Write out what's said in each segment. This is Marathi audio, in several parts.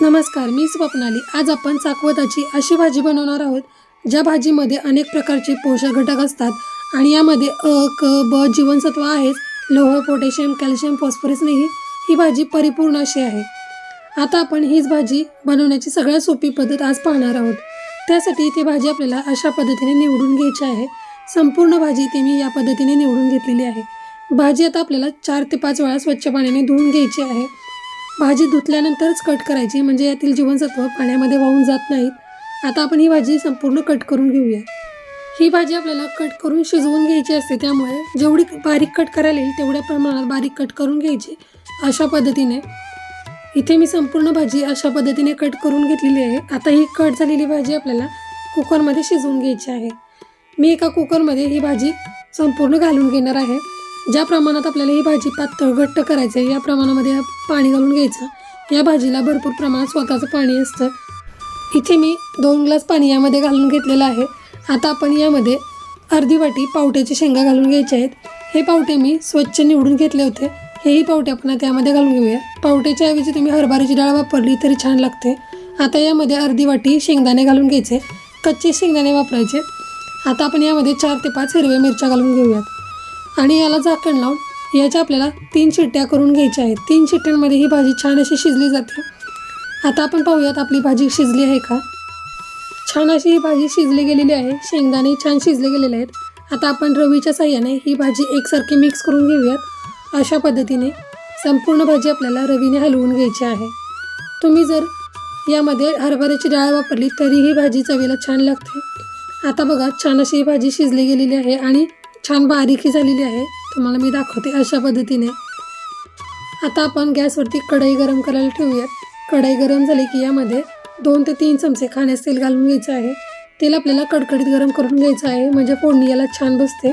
नमस्कार मी स्वप्नाली. आज आपण चाकवताची अशी भाजी बनवणार आहोत ज्या भाजीमध्ये अनेक प्रकारचे पोषक घटक असतात आणि यामध्ये अ क ब जीवनसत्व आहेच. लोह पोटॅशियम कॅल्शियम फॉस्फरस नाही ही भाजी परिपूर्ण अशी आहे. आता आपण हीच भाजी बनवण्याची सगळ्यात सोपी पद्धत आज पाहणार आहोत. त्यासाठी इथे भाजी आपल्याला अशा पद्धतीने निवडून घ्यायची आहे. संपूर्ण भाजी इथे मी या पद्धतीने निवडून घेतलेली आहे. भाजी आता आपल्याला चार ते पाच वेळा स्वच्छ पाण्याने धुवून घ्यायची आहे. भाजी धुतल्यानंतरच कट करायची म्हणजे यातील जीवनसत्व पाण्यामध्ये वाहून जात नाहीत. आता आपण ही भाजी संपूर्ण कट करून घेऊया. ही भाजी आपल्याला कट करून शिजवून घ्यायची असते त्यामुळे जेवढी बारीक कट करायला येईल तेवढ्या प्रमाणात बारीक कट करून घ्यायची अशा पद्धतीने. इथे मी संपूर्ण भाजी अशा पद्धतीने कट करून घेतलेली आहे. आता ही कट झालेली भाजी आपल्याला कुकरमध्ये शिजवून घ्यायची आहे. मी एका कुकरमध्ये ही भाजी संपूर्ण घालून घेणार आहे. ज्या प्रमाणात आपल्याला ही भाजी पातळ घट्ट करायचं आहे या प्रमाणामध्ये पाणी घालून घ्यायचं. या भाजीला भरपूर प्रमाणात स्वतःचं पाणी असतं. इथे मी दोन ग्लास पाणी यामध्ये घालून घेतलेलं आहे. आता आपण यामध्ये अर्धी वाटी पावट्याची शेंगा घालून घ्यायचे आहेत. हे पावटे मी स्वच्छ निवडून घेतले होते. हेही पावटे आपण त्यामध्ये घालून घेऊया. पावट्याच्या ऐवजी तुम्ही हरभऱ्याची डाळ वापरली तरी छान लागते. आता यामध्ये अर्धी वाटी शेंगदाणे घालून घ्यायचे. कच्चे शेंगदाणे वापरायचे. आता आपण यामध्ये चार ते पाच हिरव्या मिरच्या घालून घेऊयात. आणि याला झाकण लावून याच्या आपल्याला तीन शिट्ट्या करून घ्यायच्या आहेत. तीन शिट्ट्यांमध्ये ही भाजी छान अशी शिजली जाते. आता आपण पाहूयात आपली भाजी शिजली आहे का? छान अशी ही भाजी शिजली गेलेली आहे. शेंगदाणे छान शिजले गेलेले आहेत. आता आपण रवीच्या साह्याने ही भाजी एकसारखी मिक्स करून घेऊयात. अशा पद्धतीने संपूर्ण भाजी आपल्याला रवीने हलवून घ्यायची आहे. तुम्ही जर यामध्ये हरभऱ्याची डाळ वापरली तरी ही भाजी चवीला छान लागते. आता बघा छान अशी ही भाजी शिजली गेलेली आहे आणि छान बारीकही झालेली आहे. तुम्हाला मी दाखवते अशा पद्धतीने. आता आपण गॅसवरती कढई गरम करायला ठेवूयात. कढई गरम झाली की यामध्ये दोन ते तीन चमचे खाण्यास तेल घालून घ्यायचं आहे. तेल आपल्याला कडकडीत गरम करून घ्यायचं आहे. म्हणजे फोडणी याला छान बसते.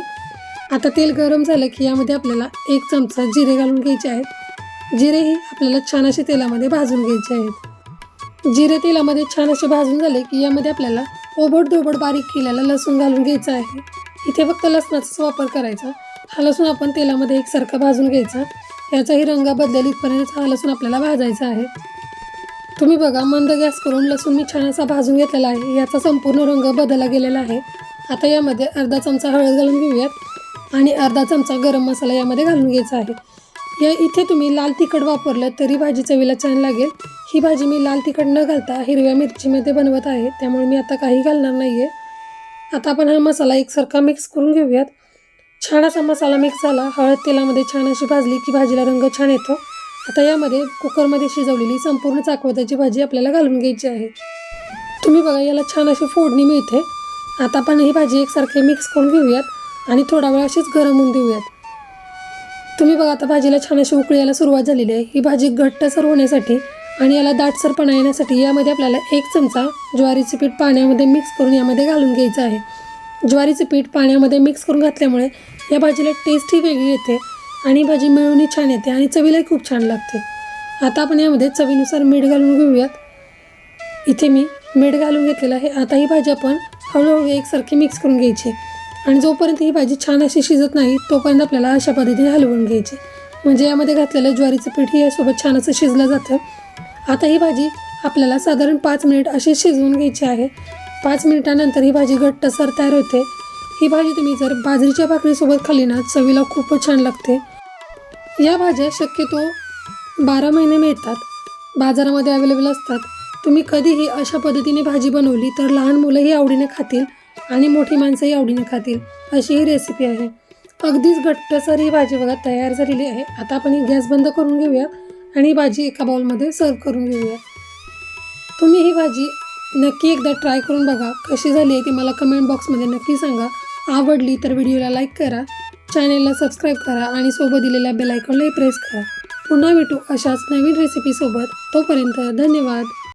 आता तेल गरम झालं की यामध्ये आपल्याला एक चमचा जिरे घालून घ्यायचे आहेत. जिरेही आपल्याला छान असे तेलामध्ये भाजून घ्यायचे आहेत. जिरे तेलामध्ये छान असे भाजून झाले की यामध्ये आपल्याला ओबड धोबड बारीक केलेला लसूण घालून घ्यायचा आहे. इथे फक्त लसणाचाच वापर करायचा. हा लसूण आपण तेलामध्ये एकसारखा भाजून घ्यायचा. याचाही रंग बदलेल इथपर्यंत हा लसूण आपल्याला भाजायचा आहे. तुम्ही बघा मंद गॅस करून लसूण मी छान असा भाजून घेतलेला आहे. याचा संपूर्ण रंग बदलला गेलेला आहे. आता यामध्ये अर्धा चमचा हळद घालून घेऊयात. आणि अर्धा चमचा गरम मसाला यामध्ये घालून घ्यायचा आहे. या इथे तुम्ही लाल तिखट वापरलं तरी भाजी चवीला छान लागेल. ही भाजी मी लाल तिखट न घालता हिरव्या मिरचीमध्ये बनवत आहे. त्यामुळे मी आता काही घालणार नाही आहे आता आपण हा मसाला एकसारखा मिक्स करून घेऊयात. छान असा मसाला मिक्स झाला. हळद तेलामध्ये छान अशी भाजली की भाजीला रंग छान येतो. आता यामध्ये कुकरमध्ये शिजवलेली संपूर्ण चाकवताची भाजी आपल्याला घालून घ्यायची आहे. तुम्ही बघा याला छान अशी फोडणी मिळते. आता आपण ही भाजी एकसारखी मिक्स करून घेऊयात आणि थोडा वेळ अशीच गरम होऊन देऊयात. तुम्ही बघा आता भाजीला छान अशी उकळी यायला सुरुवात झालेली आहे. ही भाजी घट्टसर होण्यासाठी आणि याला दाटसरपणा येण्यासाठी यामध्ये आपल्याला एक चमचा ज्वारीचे पीठ पाण्यामध्ये मिक्स करून यामध्ये घालून घ्यायचं आहे. ज्वारीचे पीठ पाण्यामध्ये मिक्स करून घातल्यामुळे या भाजीला टेस्टही वेगळी येते आणि भाजी मिळूनही छान येते आणि चवीलाही खूप छान लागते. आता आपण यामध्ये चवीनुसार मीठ घालून घेऊयात. इथे मी मीठ घालून घेतलेलं आहे. आता ही भाजी आपण हळूहळू एकसारखी मिक्स करून घ्यायची आणि जोपर्यंत ही भाजी छान अशी शिजत नाही तोपर्यंत आपल्याला अशा पद्धतीने हलवून घ्यायची. म्हणजे यामध्ये घातलेलं ज्वारीचं पीठ यासोबत छान असं शिजलं जातं. आता ही भाजी आपल्याला साधारण पाच मिनिट अशी शिजवून घ्यायची आहे. पाच मिनिटानंतर ही भाजी घट्टसर तयार होते. ही भाजी तुम्ही जर बाजरीच्या भाकरीसोबत खाल्ली ना चवीला खूपच छान लागते. या भाज्या शक्यतो बारा महिने मिळतात. बाजारामध्ये अवेलेबल असतात. तुम्ही कधीही अशा पद्धतीने भाजी बनवली तर लहान मुलंही आवडीने खातील आणि मोठी माणसंही आवडीने खातील. अशी ही रेसिपी आहे. अगदीच घट्टसर ही भाजी बघा तयार झालेली आहे. आता आपण ही गॅस बंद करून घेऊया. आणि ही भाजी एका बाउलमध्ये सर्व करून घेऊया. तुम्ही ही भाजी नक्की एकदा ट्राय करून बघा कशी झाली आहे ती मला कमेंट बॉक्समध्ये नक्की सांगा. आवडली तर व्हिडिओला लाईक करा चॅनेलला सबस्क्राईब करा आणि सोबत दिलेल्या बेलायकॉनलाही प्रेस करा. पुन्हा भेटू अशाच नवीन रेसिपीसोबत तोपर्यंत धन्यवाद.